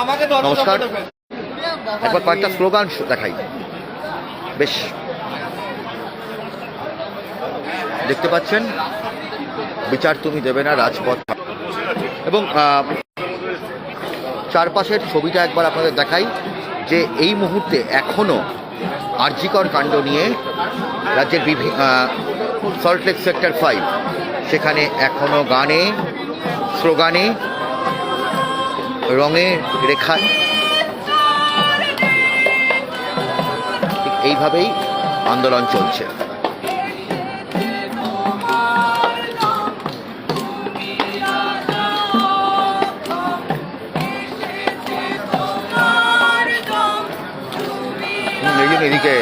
নমস্কার। একবার কয়েকটা স্লোগান দেখাই। বেশ। দেখতে পাচ্ছেন? বিচার তুমি দেবে না রাজপথ এবং চারপাশের ছবিটা একবার আপনাদের দেখাই যে এই মুহূর্তে এখনও আর্জিকর কাণ্ড নিয়ে রাজ্যের বিভিন্ন সল্টলেক সেক্টর ফাইভ সেখানে এখনও গানে স্লোগানে রঙের রেখায় ঠিক এইভাবেই আন্দোলন চলছে। এদিকে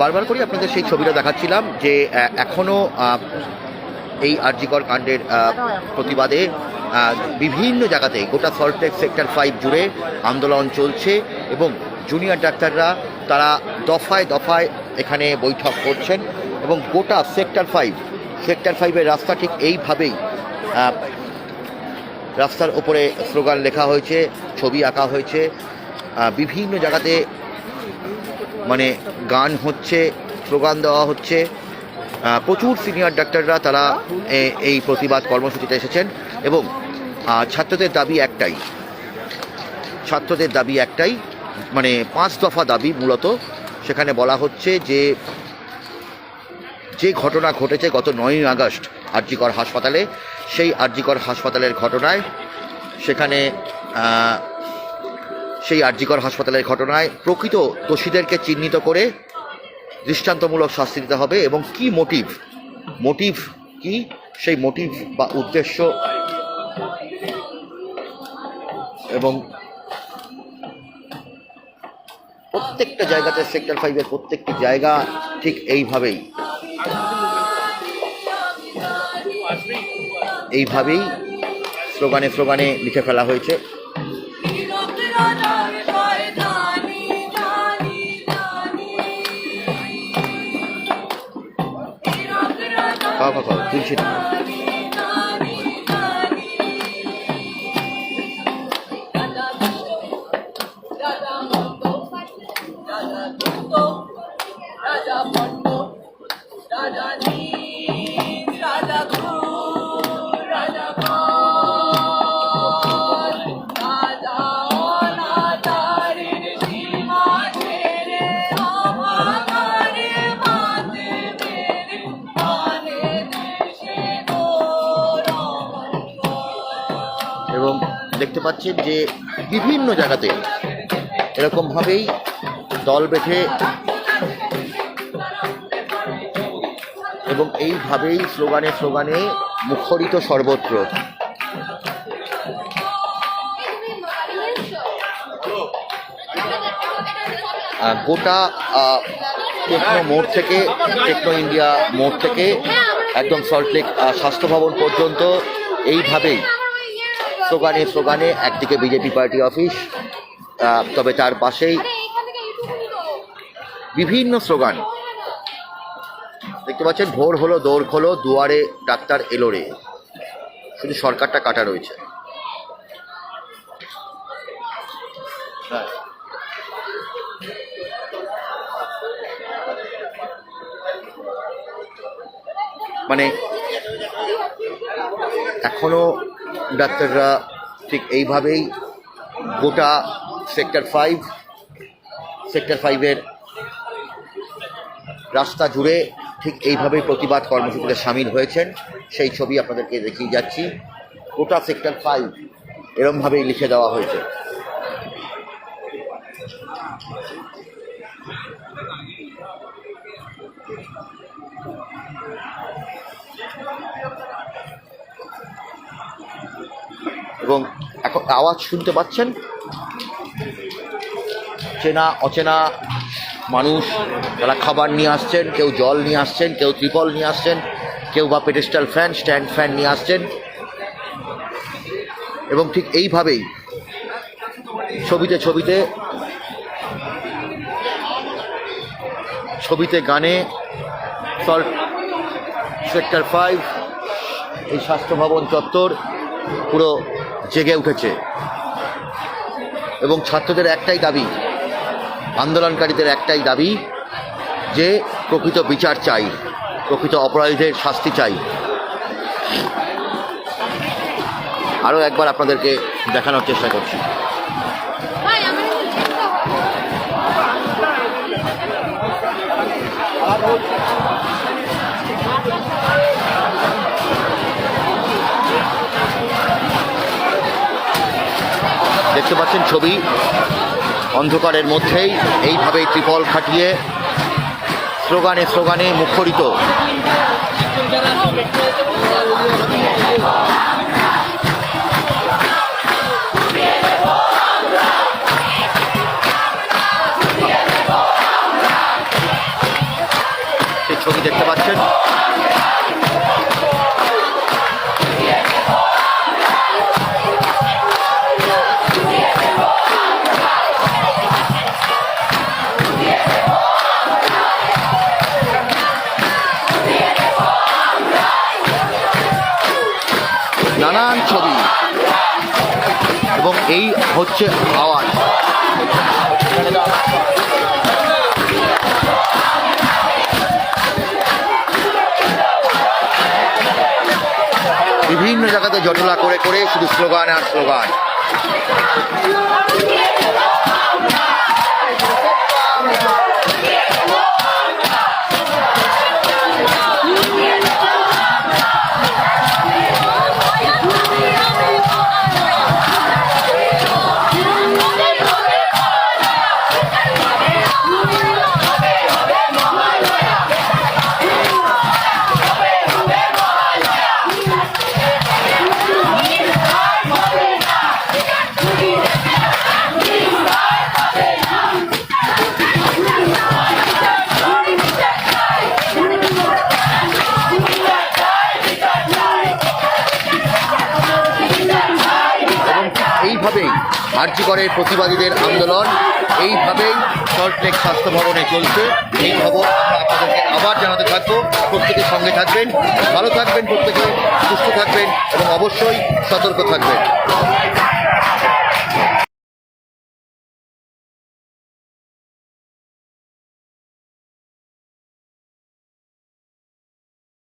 বারবার করে, আপনাদের সেই ছবিটা দেখাচ্ছিলাম যে এখনও এই আরজিকর কাণ্ডের প্রতিবাদে বিভিন্ন জায়গাতে গোটা সল্টলেক সেক্টর ফাইভ জুড়ে আন্দোলন চলছে এবং জুনিয়র ডাক্তাররা তারা দফায় দফায় এখানে বৈঠক করছেন এবং গোটা সেক্টর ফাইভ সেক্টর ফাইভের রাস্তা ঠিক এইভাবেই রাস্তার ওপরে স্লোগান লেখা হয়েছে, ছবি আঁকা হয়েছে বিভিন্ন জায়গাতে মানে গান হচ্ছে, স্লোগান দেওয়া হচ্ছে। প্রচুর সিনিয়র ডাক্তাররা তারা এই প্রতিবাদ কর্মসূচিতে এসেছেন এবং ছাত্রদের দাবি একটাই। ছাত্রদের দাবি একটাই মানে পাঁচ দফা দাবি মূলত। সেখানে বলা হচ্ছে যে যে ঘটনা ঘটেছে গত নয়ই আগস্ট আরজিকর হাসপাতালে, সেই আরজিকর হাসপাতালের ঘটনায় সেখানে সেই আরজিকর হাসপাতালের ঘটনায় প্রকৃত দোষীদেরকে চিহ্নিত করে দৃষ্টান্তমূলক শাস্তি দিতে হবে এবং কি মোটিভ মোটিভ কি? সেই মোটিভ বা উদ্দেশ্য এবং প্রত্যেকটা জায়গাতে সেক্টর ফাইভের প্রত্যেকটি জায়গা ঠিক এইভাবেই। এইভাবেই স্লোগানে স্লোগানে লিখে ফেলা হয়েছে। పాప పాప తులసిని Dada, দেখতে পাচ্ছেন যে বিভিন্ন জায়গাতে এরকমভাবেই দল বেঁধে এবং এইভাবেই স্লোগানে স্লোগানে মুখরিত সর্বত্র। গোটা টেকনো মোড় থেকে, টেকনো ইন্ডিয়া মোড় থেকে একদম সল্টলেক স্বাস্থ্য ভবন পর্যন্ত এইভাবেই স্লোগানে স্লোগানে একদিকে বিজেপি পার্টি অফিস তবে তার পাশেই বিভিন্ন স্লোগান। দেখতে পাচ্ছেন ভোর হলো দৌড় খোলো দুয়ারে ডাক্তার এলো রে। শুধু সরকারটা কাটা রয়েছে। মানে এখনও ডাক্তাররা ঠিক এইভাবেই গোটা সেক্টর ফাইভ, সেক্টর ফাইভের রাস্তা জুড়ে ঠিক এইভাবেই প্রতিবাদ কর্মসূচিতে সামিল হয়েছেন। সেই ছবি আপনাদেরকে দেখিয়ে যাচ্ছি। গোটা সেক্টর ফাইভ এরমভাবেই লিখে দেওয়া হয়েছে। এবং এখন আওয়াজ শুনতে পাচ্ছেন। চেনা, অচেনা মানুষ তারা খাবার নিয়ে আসছেন, কেউ জল নিয়ে আসছেন, কেউ ত্রিপল নিয়ে আসছেন, কেউ বা পেডেস্টাল ফ্যান স্ট্যান্ড ফ্যান নিয়ে আসছেন। এবং ঠিক এইভাবেই ছবিতে ছবিতে ছবিতে গানে সল্ট সেক্টর ফাইভ এই স্বাস্থ্য ভবন চত্বর, পুরো জেগে উঠেছে। এবং ছাত্রদের একটাই দাবি, আন্দোলনকারীদের একটাই দাবি, যে প্রকৃত বিচার চাই, প্রকৃত অপরাধীদের শাস্তি চাই। আরও একবার আপনাদেরকে দেখানোর চেষ্টা করছি। দেখতে পাচ্ছেন ছবি। অন্ধকারের মধ্যেই এইভাবেই ত্রিপল খাটিয়ে স্লোগানে স্লোগানে মুখরিত। নানান ছবি। এবং এই হচ্ছে আওয়াজ। বিভিন্ন জায়গাতে জটলা করে করে শুধু স্লোগান আর স্লোগান। এবং আর্যিকরের প্রতিবাদীদের আন্দোলন। এইভাবেই সল্টলেক স্বাস্থ্য ভবনে চলছে। এই খবর আমরা আপনাদেরকে আবার জানাতে থাকব। প্রত্যেকে সঙ্গে থাকবেন, ভালো থাকবেন প্রত্যেকে, সুস্থ থাকবেন এবং অবশ্যই সতর্ক থাকবেন।